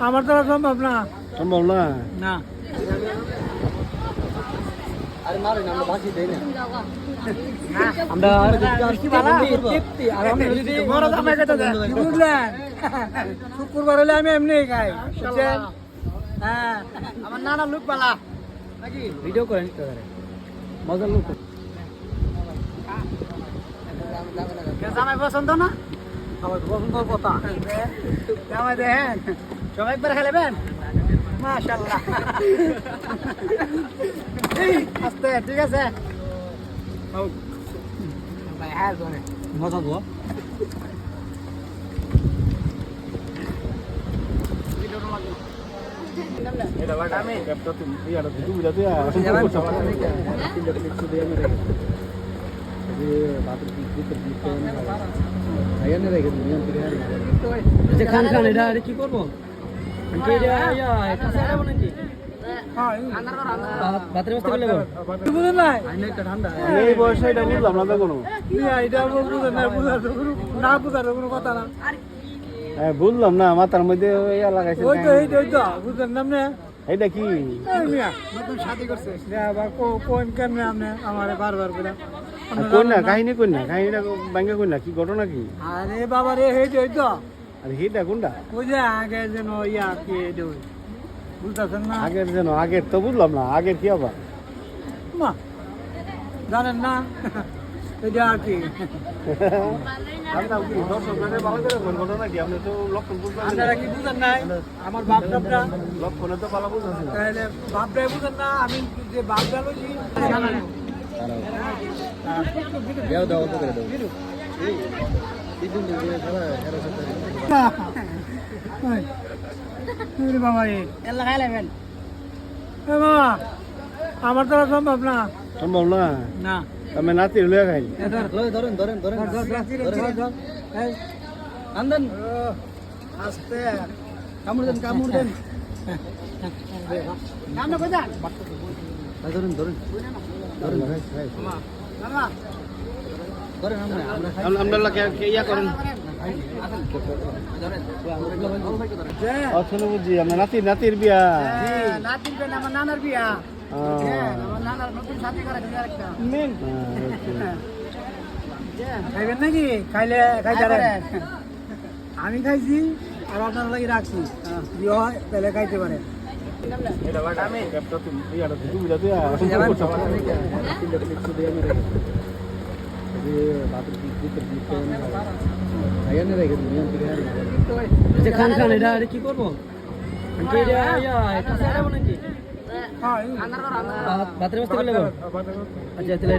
আমার দ্বারা সম্ভব না। সম্ভব না। না। আরে মারে না আমরা শুক্রবার হলে আমি এমনি খাই হ্যাঁ। আমার নানা লোক নাকি? ভিডিও করেন তো মজার লোক। জামাই পছন্দ না আমার পছন্দ কথা জামাই দেখেন সবাই একবার খেলেবেন মাশাল্লাহ আস্তে ঠিক আছে হ্যাঁ মজা লাগা আমি খান খান এটা কি করব? বুঝলাম না হ্যাঁ বুঝলাম মাথার মধ্যে লাগাইছে বুঝলেন না। এটা কি? এই নতুন শাদি করছে। আবার কোন কেমনে আপনি আমারে বারবার করে। না কাহিনী না কাহিনীটা ব্যাংকে কই না কি ঘটনা কি? আরে বাবা রে এই তো তো আর হিটা কোনটা? ওই যে আগে যেন ইয়া কি এটা ওই না? আগের যেন আগের তো বুঝলাম না আগের কি আবার? মা জানেন না? এটা আর কি? ঘটনা কি? আপনি তো লক্ষণ বুঝলেন আপনারা কি বুঝেন নাই? আমার বাপ টাপরা লক্ষণে তো পালা বুঝতেছেন তাহলে বাপটাই বুঝেন না আমি যে লইছি জানেন। দেও তো আমার দ্বারা সম্ভব না সম্ভব না আমি নাতি লয়ে খাই ধরেন ধরেন ধরেন আস্তে কামড় দেন কামড় দেন ধরেন ধরেন আমরা ইয়া করেন হ্যাঁ নাতি নাতির বিয়া হ্যাঁ, খাইবেন নাকি খাইলে খাইতে আমি খাইছি আর আপনার লাগি রাখছি। যদি হয় তাহলে খাইতে পারেন খান খান এটা এটা কি করব? ভাতের বস্তা ফেলে আচ্ছা তাহলে